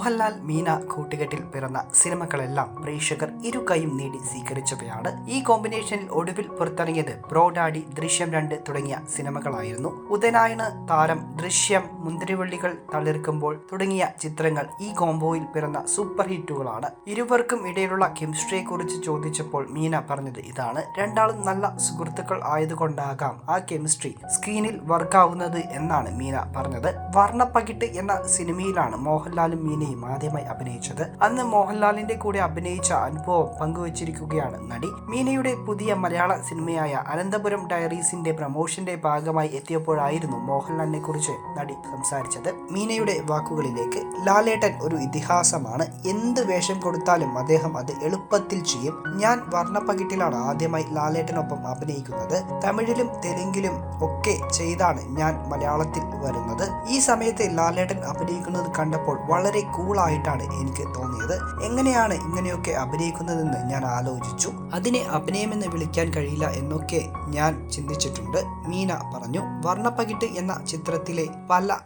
മോഹൻലാൽ മീന കൂട്ടുകെട്ടിൽ പിറന്ന സിനിമകളെല്ലാം പ്രേക്ഷകർ ഇരു കൈയും നീടി സ്വീകരിച്ചവയാണ് ഈ കോമ്പിനേഷനിൽ ഒടുവിൽ പുറത്തിറങ്ങിയത് ബ്രോഡാഡി ദൃശ്യം രണ്ട് തുടങ്ങിയ സിനിമകളായിരുന്നു. ഉദയനായണ് താരം ദൃശ്യം മുന്തിരിവള്ളികൾ തളിർക്കുമ്പോൾ തുടങ്ങിയ ചിത്രങ്ങൾ ഈ കോംബോയിൽ പിറന്ന സൂപ്പർ ഹിറ്റുകളാണ്. ഇരുവർക്കും ഇടയിലുള്ള കെമിസ്ട്രിയെ കുറിച്ച് ചോദിച്ചപ്പോൾ മീന പറഞ്ഞത് ഇതാണ്. രണ്ടാളും നല്ല സുഹൃത്തുക്കൾ ആയതുകൊണ്ടാകാം ആ കെമിസ്ട്രി സ്ക്രീനിൽ വർക്കാവുന്നത് എന്നാണ് മീന പറഞ്ഞത്. വർണപ്പകിട്ട് എന്ന സിനിമയിലാണ് മോഹൻലാലും മീനയും ആദ്യമായി അഭിനയിച്ചത്. അന്ന് മോഹൻലാലിന്റെ കൂടെ അഭിനയിച്ച അനുഭവം പങ്കുവച്ചിരിക്കുകയാണ് നടി. മീനയുടെ പുതിയ മലയാള സിനിമയായ അനന്തപുരം ഡയറീസിന്റെ പ്രമോഷന്റെ ഭാഗമായി എത്തിയപ്പോഴായിരുന്നു മോഹൻലാലിനെ കുറിച്ച് നടി സംസാരിച്ചത്. മീനയുടെ വാക്കുകളിലേക്ക് ലാലേട്ടൻ ഒരു ഇതിഹാസമാണ്. എന്ത് വേഷം കൊടുത്താലും അദ്ദേഹം അത് എളുപ്പത്തിൽ ചെയ്യും. ഞാൻ വർണപ്പകിട്ടിലാണ് ആദ്യമായി ലാലേട്ടനൊപ്പം അഭിനയിക്കുന്നത്. തമിഴിലും തെലുങ്കിലും ഒക്കെ ചെയ്താണ് ഞാൻ മലയാളത്തിൽ വരുന്നത്. ഈ സമയത്ത് ലാലേട്ടൻ അഭിനയിക്കുന്നത് കണ്ടപ്പോൾ വളരെ കൂളായിട്ടാണ് എനിക്ക് തോന്നിയത്. എങ്ങനെയാണ് ഇങ്ങനെയൊക്കെ അഭിനയിക്കുന്നതെന്ന് ഞാൻ ആലോചിച്ചു. അതിനെ അഭിനയമെന്ന് വിളിക്കാൻ കഴിയില്ല എന്നൊക്കെ ഞാൻ ചിന്തിച്ചിട്ടുണ്ട് മീന പറഞ്ഞു. വർണപ്പകിട്ട് എന്ന ചിത്രത്തിലെ പല